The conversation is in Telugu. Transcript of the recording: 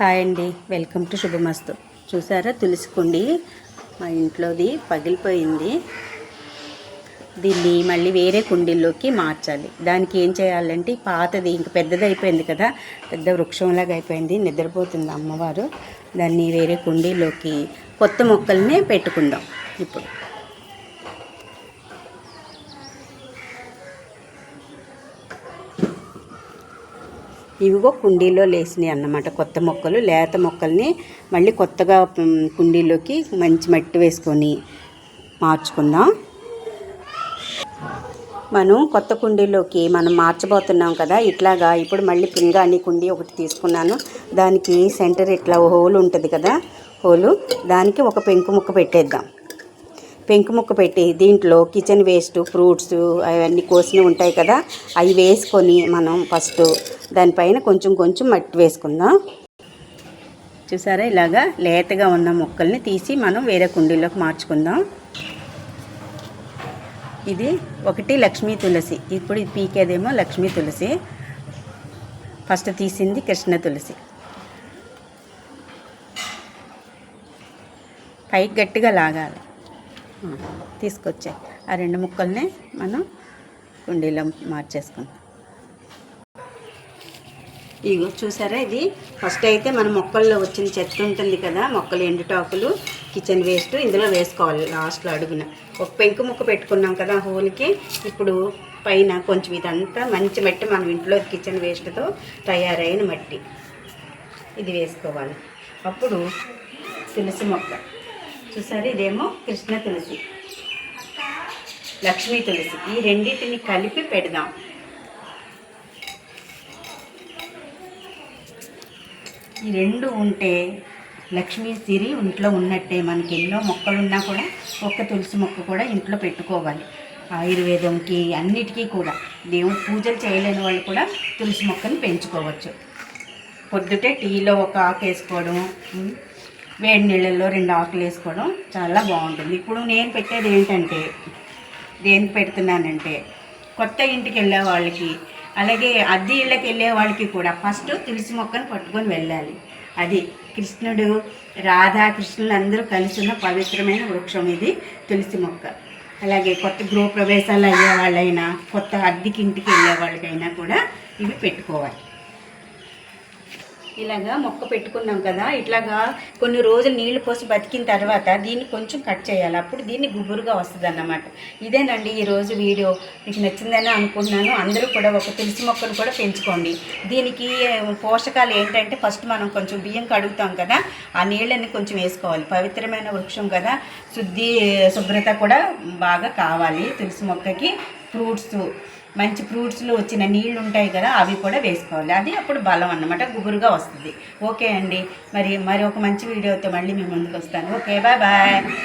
హాయ్ అండి. వెల్కమ్ టు శుభమస్తు. చూసారా? తులసి కుండి మా ఇంట్లోది పగిలిపోయింది. దీన్ని మళ్ళీ వేరే కుండీల్లోకి మార్చాలి. దానికి ఏం చేయాలంటే పాతది ఇంక పెద్దది అయిపోయింది కదా పెద్ద వృక్షంలాగా అయిపోయింది నిద్రపోతుంది అమ్మవారు. దాన్ని వేరే కుండీలోకి కొత్త మొక్కలనే పెట్టుకుందాం. ఇప్పుడు ఇవిగో కుండీలో లేసినాయి అన్నమాట. కొత్త మొక్కలు లేత మొక్కల్ని మళ్ళీ కొత్తగా కుండీలోకి మంచి మట్టి వేసుకొని మార్చుకుందాం. మనం కొత్త కుండీలోకి మనం మార్చబోతున్నాం కదా ఇట్లాగా ఇప్పుడు మళ్ళీ పింగాణి కుండీ ఒకటి తీసుకున్నాను. దానికి సెంటర్ ఇట్లా హోల్ ఉంటుంది కదా హోలు. దానికి ఒక పెంకు ముక్క పెట్టేద్దాం. పెంకు ముక్క పెట్టి దీంట్లో కిచెన్ వేస్ట్ ఫ్రూట్స్ అవన్నీ కోసినవి ఉంటాయి కదా అవి వేసుకొని మనం ఫస్ట్ దానిపైన కొంచెం కొంచెం మట్టి వేసుకుందాం. చూసారా ఇలాగా లేతగా ఉన్న మొక్కల్ని తీసి మనం వేరే కుండీలోకి మార్చుకుందాం. ఇది ఒకటి లక్ష్మీ తులసి ఇప్పుడు ఇది పీకేదేమో లక్ష్మీ తులసి. ఫస్ట్ తీసింది కృష్ణ తులసి. పైకి గట్టిగా లాగాలి. తీసుకొచ్చాయి. ఆ రెండు ముక్కల్ని మనం కుండీలో మార్చేసుకుందాం. ఇగో చూసారా ఇది? ఫస్ట్ అయితే మన మొక్కల్లో వచ్చిన చెత్త ఉంటుంది కదా మొక్కలు ఎండుటాకులు కిచెన్ వేస్ట్ ఇందులో వేసుకోవాలి లాస్ట్లో అడుగున. ఒక పెంకు ముక్క పెట్టుకున్నాం కదా హోల్కి ఇప్పుడు పైన కొంచెం ఇదంతా మంచి మట్టి మనం ఇంట్లో కిచెన్ వేస్ట్తో తయారైన మట్టి. ఇది వేసుకోవాలి. అప్పుడు తులసి మొక్క. చూసారు? ఇదేమో కృష్ణ తులసి. లక్ష్మీ తులసి. ఈ రెండింటిని కలిపి పెడదాం. ఈ రెండు ఉంటే లక్ష్మీ సిరి ఇంట్లో ఉన్నట్టే. మనకి ఎన్నో మొక్కలు ఉన్నా కూడా ఒక్క తులసి మొక్క కూడా ఇంట్లో పెట్టుకోవాలి. ఆయుర్వేదంకి అన్నిటికీ కూడా. దేవుడు పూజలు చేయలేని వాళ్ళు కూడా తులసి మొక్కని పెంచుకోవచ్చు. పొద్దుటే టీలో ఒక ఆకు వేసుకోవడం వేడి నీళ్ళల్లో రెండు ఆకులు వేసుకోవడం చాలా బాగుంటుంది. ఇప్పుడు నేను పెట్టేది ఏంటంటే దేనికి పెడుతున్నానంటే కొత్త ఇంటికి వెళ్ళే వాళ్ళకి అలాగే అద్దె ఇళ్ళకి వెళ్ళే వాళ్ళకి కూడా ఫస్ట్ తులసి మొక్కను పట్టుకొని వెళ్ళాలి. అది కృష్ణుడు రాధా కృష్ణులు అందరూ కలిసి ఉన్న పవిత్రమైన వృక్షం ఇది తులసి మొక్క. అలాగే కొత్త గృహప్రవేశాలు అయ్యే వాళ్ళైనా కొత్త అద్దెకి ఇంటికి వెళ్ళే వాళ్ళకైనా కూడా ఇవి పెట్టుకోవాలి. ఇలాగా మొక్క పెట్టుకున్నాం కదా ఇట్లాగా కొన్ని రోజులు నీళ్ళు పోసి బతికిన తర్వాత దీన్ని కొంచెం కట్ చేయాలి. అప్పుడు దీన్ని గుబురుగా వస్తుంది అన్నమాట ఇదేనండి ఈరోజు వీడియో. మీకు నచ్చిందని అనుకుంటున్నాను. అందరూ కూడా ఒక తులసి మొక్కను కూడా పెంచుకోండి. దీనికి పోషకాలు ఏంటంటే ఫస్ట్ మనం కొంచెం బియ్యం కడుగుతాం కదా ఆ నీళ్ళని కొంచెం వేసుకోవాలి. పవిత్రమైన వృక్షం కదా శుద్ధి శుభ్రత కూడా బాగా కావాలి తులసి మొక్కకి. ఫ్రూట్స్ మంచి ఫ్రూట్స్లో వచ్చిన నీళ్ళు ఉంటాయి కదా అవి కూడా వేసుకోవాలి. అది అప్పుడు బలం అన్నమాట గుబురుగా వస్తుంది. ఓకే అండి. మరి మరి ఒక మంచి వీడియోతో మళ్ళీ మీ ముందుకు వస్తాను. Okay bye bye.